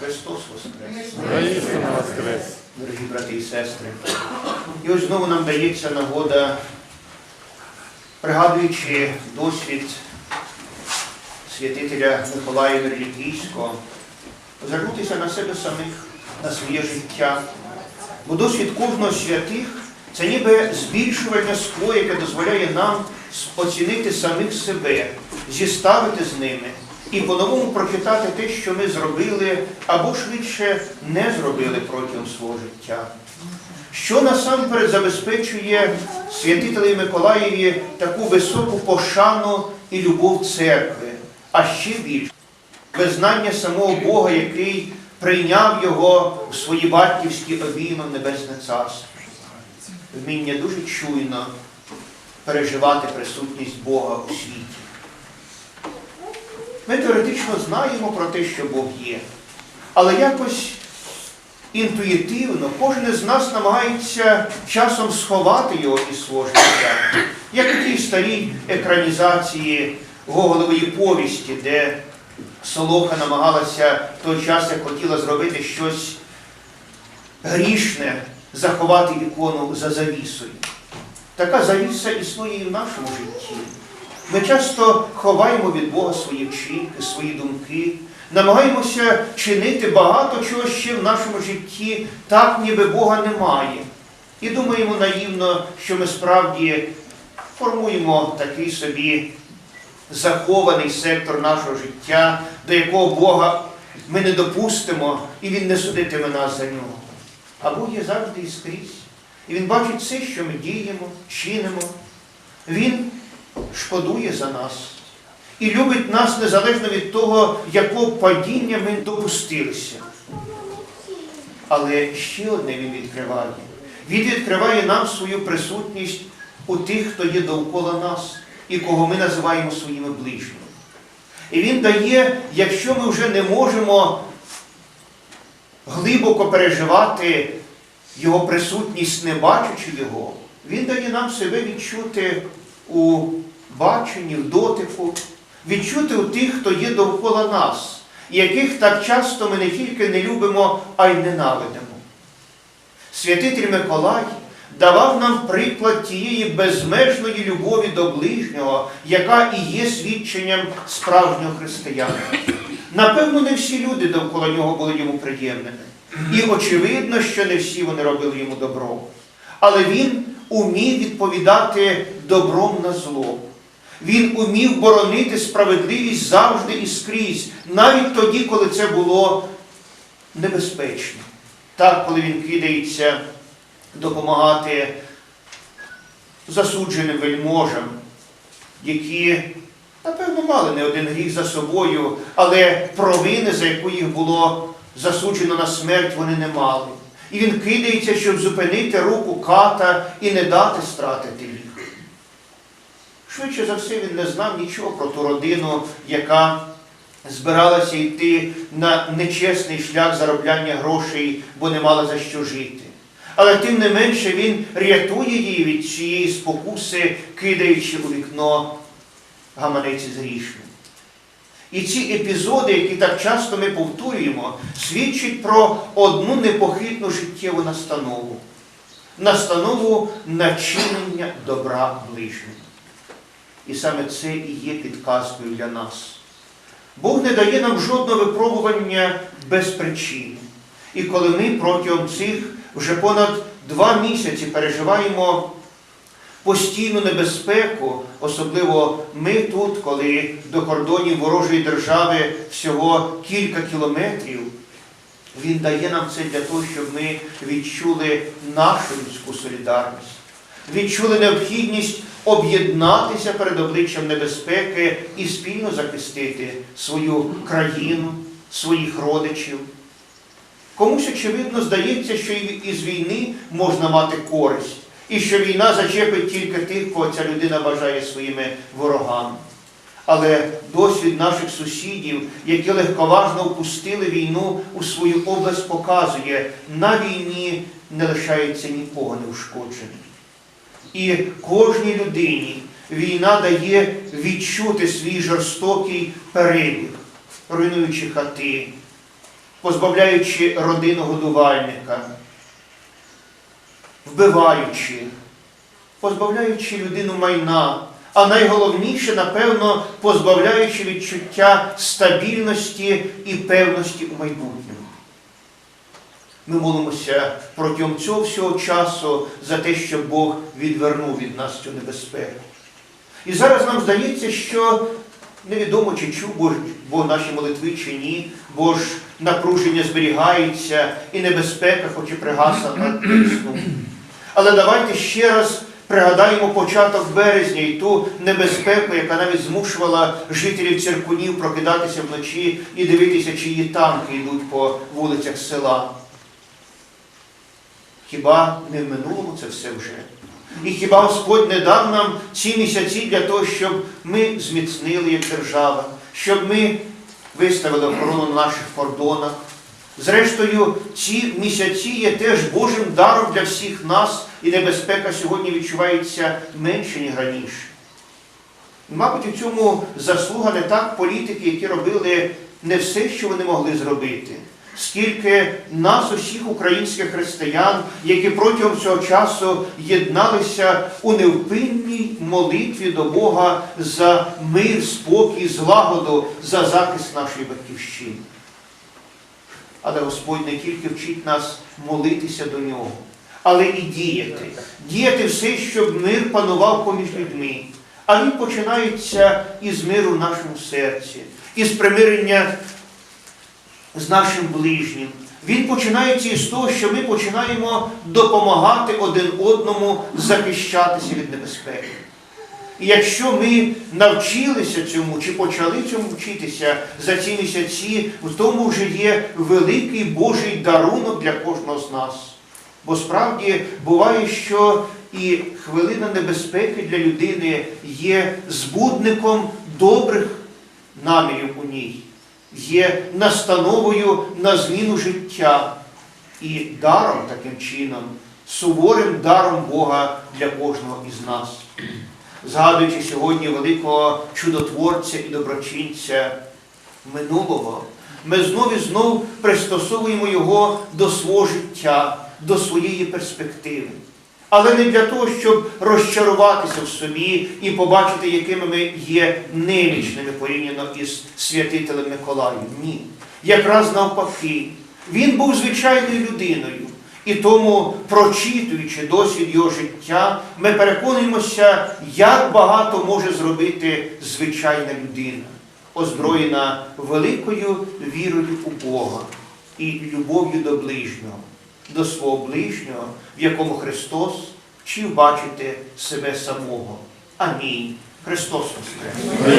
Христос Воскрес! Воскрес. Дорогі брати і сестри, і ось знову нам дається нагода, пригадуючи досвід святителя Миколая Верлікійського, озирнутися на себе самих, на своє життя. Бо досвід кожного святих це ніби збільшувальне скло, яке дозволяє нам оцінити самих себе, зіставити з ними і по-новому прочитати те, що ми зробили або швидше не зробили протягом свого життя. Що насамперед забезпечує святителеві Миколаєві таку високу пошану і любов церкви, а ще більше визнання самого Бога, який прийняв його в свої батьківські обійми в Небесне Царство. Вміння дуже чуйно переживати присутність Бога у світі. Ми теоретично знаємо про те, що Бог є, але якось інтуїтивно кожен із нас намагається часом сховати його із свого життя. Як у тій старій екранізації Гоголевої повісті, де Солоха намагалася в той час, як хотіла зробити щось грішне, заховати ікону за завісою. Така завіса існує і в нашому житті. Ми часто ховаємо від Бога свої вчинки, свої думки, намагаємося чинити багато чого ще в нашому житті, так ніби Бога немає. І думаємо наївно, що ми справді формуємо такий собі захований сектор нашого життя, до якого Бога ми не допустимо, і Він не судитиме нас за нього. А Бог є завжди і скрізь. І Він бачить все, що ми діємо, чинимо. Він шкодує за нас і любить нас незалежно від того, якого падіння ми допустилися. Але ще одне він відкриває. Він відкриває нам свою присутність у тих, хто є довкола нас і кого ми називаємо своїми ближніми. І він дає, якщо ми вже не можемо глибоко переживати його присутність, не бачачи його, він дає нам себе відчути у баченні, в дотику, відчути у тих, хто є довкола нас, яких так часто ми не тільки не любимо, а й ненавидимо. Святитель Миколай давав нам приклад тієї безмежної любові до ближнього, яка і є свідченням справжнього християнина. Напевно, не всі люди довкола нього були йому приємними. І очевидно, що не всі вони робили йому добро. Але він умів відповідати добром на зло. Він умів боронити справедливість завжди і скрізь, навіть тоді, коли це було небезпечно. Так, коли він кидається допомагати засудженим вельможам, які, напевно, мали не один гріх за собою, але провини, за яку їх було засуджено на смерть, вони не мали. І він кидається, щоб зупинити руку ката і не дати стратити їх. Швидше за все, він не знав нічого про ту родину, яка збиралася йти на нечесний шлях заробляння грошей, бо не мала за що жити. Але тим не менше він рятує її від цієї спокуси, кидаючи у вікно гаманець з грішним. І ці епізоди, які так часто ми повторюємо, свідчать про одну непохитну життєву настанову. Настанову начинення добра ближнього. І саме це і є підказкою для нас. Бог не дає нам жодного випробування без причини. І коли ми протягом цих вже понад два місяці переживаємо постійну небезпеку, особливо ми тут, коли до кордонів ворожої держави всього кілька кілометрів, він дає нам це для того, щоб ми відчули нашу людську солідарність, відчули необхідність об'єднатися перед обличчям небезпеки і спільно захистити свою країну, своїх родичів. Комусь, очевидно, здається, що із війни можна мати користь, і що війна зачепить тільки тих, кого ця людина бажає своїми ворогами. Але досвід наших сусідів, які легковажно впустили війну у свою область, показує, на війні не лишається нікого неушкоджений. І кожній людині війна дає відчути свій жорстокий перебіг, руйнуючи хати, позбавляючи родину годувальника, вбиваючи, позбавляючи людину майна, а найголовніше, напевно, позбавляючи відчуття стабільності і певності у майбутньому. Ми молимося протягом цього всього часу за те, щоб Бог відвернув від нас цю небезпеку. І зараз нам здається, що невідомо, чи чув Бог, наші молитви, чи ні, бо ж напруження зберігається і небезпека, хоч і пригасла на сну. Але давайте ще раз пригадаємо початок березня і ту небезпеку, яка навіть змушувала жителів церкунів прокидатися вночі і дивитися, чиї танки йдуть по вулицях села. Хіба не в минулому це все вже? І хіба Господь не дав нам ці місяці для того, щоб ми зміцнили як держава, щоб ми виставили охорону на наших кордонах? Зрештою, ці місяці є теж Божим даром для всіх нас, і небезпека сьогодні відчувається менше, ніж раніше. Мабуть, у цьому заслуга не так політики, які робили не все, що вони могли зробити, скільки нас, усіх українських християн, які протягом цього часу єдналися у невпинній молитві до Бога за мир, спокій, злагоду, за захист нашої батьківщини. Але Господь не тільки вчить нас молитися до нього, але і діяти. Діяти все, щоб мир панував поміж людьми. А він починається із миру в нашому серці, із примирення з нашим ближнім. Він починається із того, що ми починаємо допомагати один одному захищатися від небезпеки. І якщо ми навчилися цьому чи почали цьому вчитися за ці місяці, в тому вже є великий Божий дарунок для кожного з нас. Бо справді буває, що і хвилина небезпеки для людини є збудником добрих намірів у ній, є настановою на зміну життя і даром таким чином, суворим даром Бога для кожного із нас. Згадуючи сьогодні великого чудотворця і доброчинця минулого, ми знов і знов пристосовуємо його до свого життя, до своєї перспективи. Але не для того, щоб розчаруватися в собі і побачити, якими ми є немічними порівняно із святителем Миколаєм. Ні. Якраз навпаки, він був звичайною людиною. І тому, прочитуючи досвід його життя, ми переконуємося, як багато може зробити звичайна людина, озброєна великою вірою у Бога і любов'ю до ближнього, до свого ближнього, в якому Христос вчив бачити себе самого. Амінь. Христос Воскрес!